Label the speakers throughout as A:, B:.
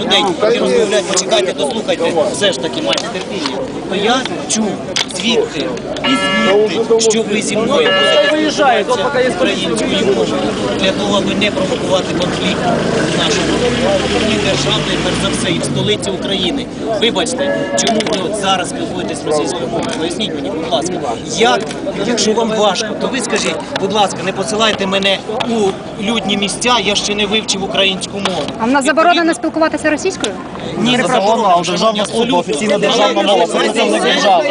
A: людей, які розмовляють, почекайте, дослухайте, все ж таки майте терпіння. То я чув звідти і звідти, що ви зі мною будете українською мовою для того, аби не провокувати конфлікт в нашому і державний, перш за все, і в столиці України. Вибачте, чому ви от зараз спілкуєтесь російською мовою? Поясніть мені, будь ласка, як, якщо вам важко, то ви скажіть, будь ласка, не посилайте мене у людні місця, я ще не вивчив українську мову.
B: А в нас заборонено спілкуватися російською?
A: Ні, не заборонено, а державна служба, офіційна державна мова, представник держави.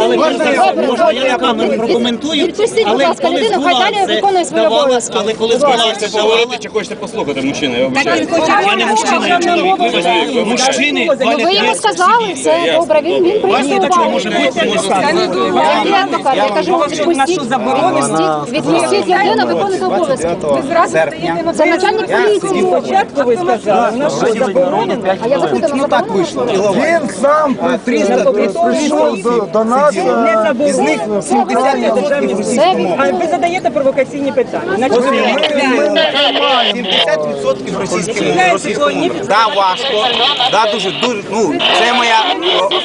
A: Але можна я на камеру прокоментую,
B: Відпустіть, будь
A: але
B: ласка,
A: коли
B: людину, хай далі
A: збулася,
B: виконує свої
A: давала,
B: обов'язки.
A: але коли збулася, давала,
C: Чи хочете послухати мужчина? Я вибачаю.
A: Я не мужчина, я чоловік, вибачте, мужчини
B: Ну ви йому сказали, все добре, він, він приніс увагу. Я не адвокат, я кажу, відпустіть, відпустіть, відпустіть людину, виконуйте обов'язки. Це начальник поліції.
D: Спочатку ви сказали, ну що, заборонено?
B: А я запитала, заборонено?
E: Він сам прийшов до, нас,
D: Не
E: із них 70
D: державні А ви задаєте провокаційні питання. Значить, ви
E: ми не приймаємо.
F: 70% російської Да, важко. Да, дуже, дуже, ну, це моя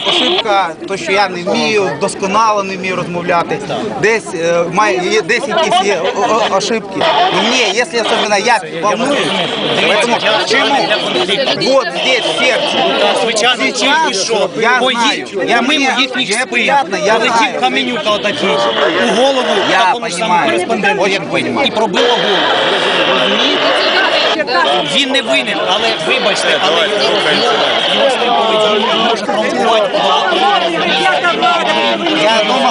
F: ошибка, то, що я не вмію, досконало не вмію розмовляти. Десь, е, має, десь якісь є ошибки. Ну, мені, якщо особливо я волнуюсь, поэтому чему? Вот здесь, сердце.
A: Звичайно,
F: Сейчас
A: тільки що
F: я знаю. Я
A: мимо
F: мені-
A: їхніх спин полетів каменюка отакий у голову
F: Я
A: такому ж самому кореспонденту, як ви, і пробило голову. Розумієте? Він не винен, але вибачте, але його поведінки може провокувати.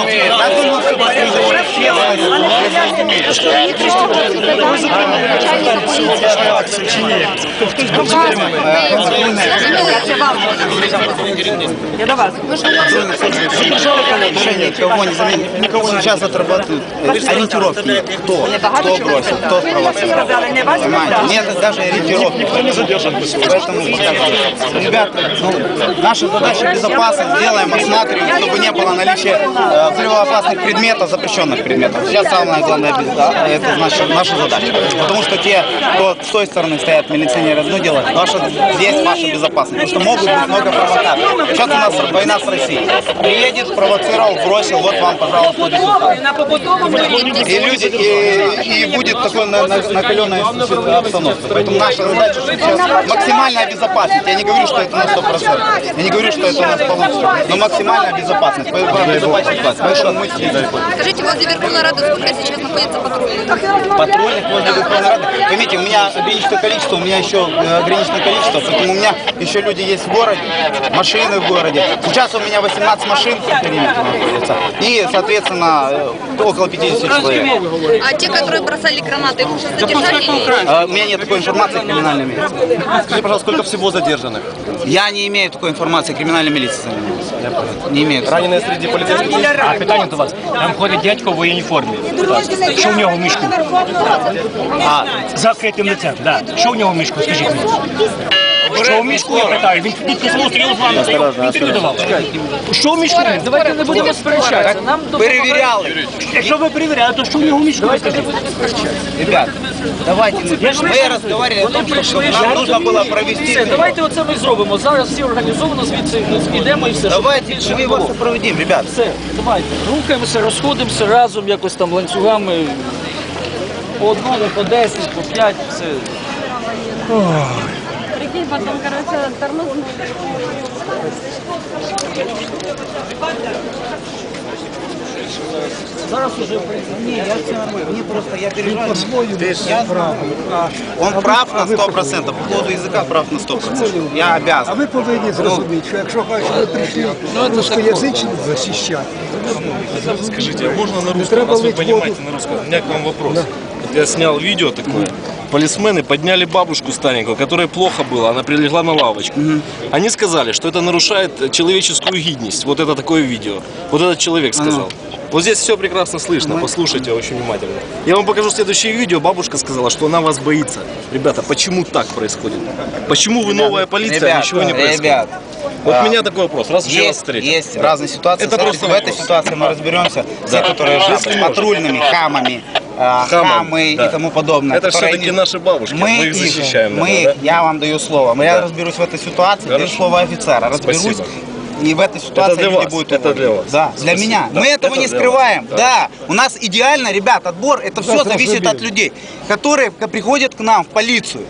F: Я думав, я думав, що це дуже чесно.
B: начальника поліції.
D: Я до вас.
F: Решение кого не заменить. Никого сейчас отрабатывают э, ориентировки. Кто? Кто бросил? Кто спровоцировал?
D: Сказали, не вас
F: Понимаете? Нет даже ориентировки. Никто не задержан. Поэтому, ребята, ну, наша задача безопасность. Делаем, осматриваем, чтобы не было наличия э, взрывоопасных предметов, запрещенных предметов. Сейчас самое главное без- да, это наша, наша задача. Потому что те, кто с той стороны стоят, милиционеры, одно дело, ваша, здесь ваша безопасность. Потому что могут быть много провокаций. Сейчас у нас война с Россией. Приедет, провоцировал, бросил, вот вам, пожалуйста, результат. И люди, и, и будет такой на, на, накаленная обстановка. Поэтому наша задача сейчас максимальная безопасность. Я не говорю, что это на 100%. Я не говорю, что это у нас получится. Но максимальная безопасность. Поэтому безопасность
G: Скажите, возле Верховной Рады сколько сейчас находится патрульных?
F: Патрульных возле Верховной Рады Поймите, у меня ограниченное количество, у меня еще э, ограниченное количество, поэтому у меня еще люди есть в городе, машины в городе. Сейчас у меня 18 машин по периметру находится. И, соответственно, э, около 50 человек.
G: А те, которые бросали гранаты, их уже задержали? или-
F: А, У меня нет такой информации в криминальной милиции.
C: Скажи, пожалуйста, сколько всего задержанных?
F: Я не имею такой информации, криминальная милиция занимается. Я понял. Не имею.
C: Раненые среди полицейских есть?
H: А питання до вас. Там ходить дядько в воєнній формі. Що в нього в мішку?
F: А,
H: З закритим лицем, да. Що в нього в мішку, скажіть мені? Що в мішку, я питаю? Він тут піснув, стріл з вами, інтерв'ю давав. Що в мішку?
D: Давайте не будемо сперечатися. Нам
F: переверяли.
H: Якщо ви перевіряли, то що в нього в мішку? скажіть?
F: Ребят, давайте мы, мы разговаривали о том, что нам нужно было провести.
I: Все, давайте оце ми зробимо. Зараз всі організовано звідси підемо і все. щоб
F: Давайте
I: більше
F: мы
I: не
F: вас
I: було.
F: сопроводим, ребят.
I: Все, давайте. Рухаємося, розходимося разом, якось там ланцюгами. По одному, по 10, по 5, все.
B: Прикинь, потом, короче, тормознули.
I: Зараз уже
F: Мне просто, я переживаю. Я прав. Он прав на 100%. По поводу языка прав на 100%. Я
E: А
F: обязан.
E: ви повинні зрозуміти, що якщо бачите, ви прийшли русскоязичних захищати,
C: Скажите, а можно на русском?
E: треба
C: Раз вы
E: лить
C: понимаете на русском, у меня к вам вопрос. Я снял видео такое. Полисмены подняли бабушку старенькую, которой плохо было, она прилегла на лавочку. Они сказали, что это нарушает человеческую гидность. Вот это такое видео. Вот этот человек сказал. Вот здесь все прекрасно слышно, послушайте очень внимательно. Я вам покажу следующее видео. Бабушка сказала, что она вас боится. Ребята, почему так происходит? Почему вы новая полиция, а
F: Ребят,
C: ничего не происходит?
F: ребят,
C: Вот
F: а,
C: у меня такой вопрос. Раз уж я вас встретил.
F: есть разные ситуации.
C: Это
F: Смотрите,
C: просто
F: в этой
C: вопрос.
F: ситуации мы разберемся. Те, которые
C: Если
F: с патрульными, хамами, э,
C: Хамам,
F: хамы
C: да.
F: и тому подобное.
C: Это все-таки
F: не-
C: наши бабушки, мы их защищаем,
F: Мы
C: наверное,
F: их, я вам даю слово. Я разберусь в этой ситуации, даю
C: Хорошо.
F: слово офицера. Разберусь.
C: Спасибо.
F: И в этой ситуации
C: для
F: люди
C: вас,
F: будут
C: это для вас.
F: Да, для
C: Спасибо.
F: меня.
C: Да,
F: Мы этого
C: это
F: не
C: для
F: скрываем.
C: вас.
F: Да. У нас идеально, ребят, отбор, это все зависит от людей, которые приходят к нам в полицию.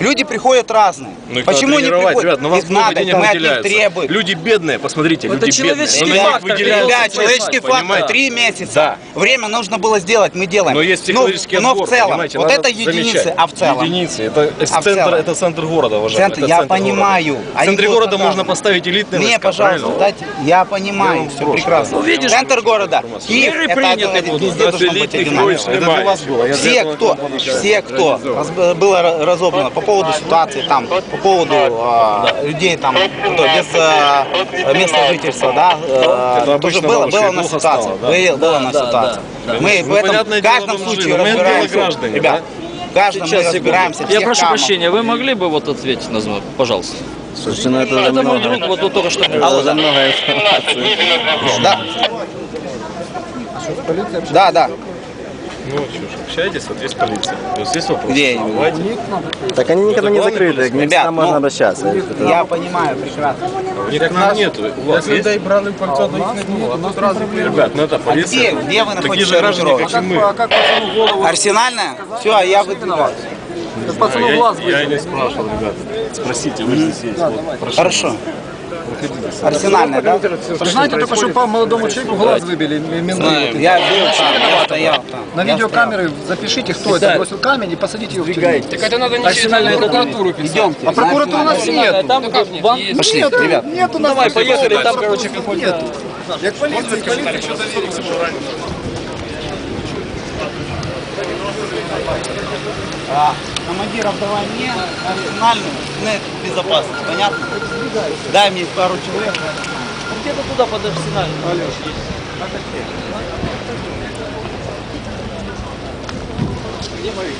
F: Люди приходят разные.
C: Ну их
F: Почему
C: надо
F: не приходят?
C: ребят, на вас
F: Их
C: много
F: надо,
C: денег
F: мы от них
C: выделяется.
F: требуем.
C: Люди бедные, посмотрите,
I: Это
C: люди бедные.
I: человеческий
C: Но на них
I: фактор,
C: выделяются
F: Ребят,
C: средства,
F: человеческий фактор,
C: понимаете?
F: три месяца.
C: Да.
F: Время нужно было сделать, мы делаем.
C: Но есть
F: Ну,
C: психологический
F: но,
C: отбор,
F: в целом,
C: понимаете,
F: вот
C: надо
F: это единицы,
C: замечать.
F: а в целом?
C: Единицы, это,
F: А в
C: центр,
F: целом?
C: это центр города, уважаемый.
F: Центр,
C: это
F: я
C: центр
F: понимаю.
C: города. В
F: Они
C: центре города можно поставить элитные
F: Мне, пожалуйста, дайте. Я понимаю,
C: вам
F: все прекрасно.
I: Ну, видишь,
F: Центр города. Киев,
I: меры
F: это
I: приняты
F: один-
I: будут.
F: везде должно быть одинаково.
C: Это для вас было. я для
F: Все,
C: этого
F: кто, все, кто раз- было ра- разобрано по поводу ситуации там, по поводу а, людей там, кто без а, места жительства, да, а,
C: Это
F: тоже
C: обычно
F: было, была у нас ситуация,
C: стало, да?
F: Были- была у нас ситуация.
I: да, да.
F: Мы
C: Ну,
F: в этом в каждом
C: дело,
F: случае разбираемся,
C: граждане,
F: ребят. В каждом мы разбираемся.
I: Я прошу прощения, вы могли бы вот ответить на звонок, пожалуйста?
J: Слушайте, ну это уже
I: Это мой
J: много.
I: друг, вот, вот только что
F: Алло, да.
J: много информации.
F: Да. Да, да.
C: Ну, что ж, общаетесь, вот есть полиция. Вот здесь вопрос.
F: Где?
C: Давайте.
J: Так они никогда не закрыты, к ним
F: Ребят,
J: всегда можно
F: ну,
J: обращаться.
F: Я понимаю прекрасно.
C: У них к нам нету. У вас есть?
E: брали кольцо, то їх не було. А тут
C: Ребят, ну это полиция.
F: где- где вы
C: Такие
F: находитесь
C: же граждане, как и мы.
E: А как пацану голову?
F: Арсенальная? Все, я выдвигаюсь.
C: А я, я не спрашивал, ребят. Спросите, вы же здесь. Прошу.
F: Хорошо. Арсенальная, да?
E: Вы знаете, только что по молодому человеку глаз выбили менты.
F: Я был там, я стоял там.
E: На видеокамеры запишите, кто это бросил камень и посадите его в тюрьму.
I: Так это надо не через прокуратуру писать.
F: Идемте.
E: А прокуратуры у нас нет.
I: Там вам...
F: Пошли, ребят.
E: Нет у нас
I: Давай,
E: такого.
I: поехали, там, короче, какой-то...
E: Нет. Як поліція, поліція.
F: А, командиров давай мне, арсенальную, нет, безопасность, понятно? Дай мне пару человек.
I: Где-то туда под арсенал.
F: Где мои?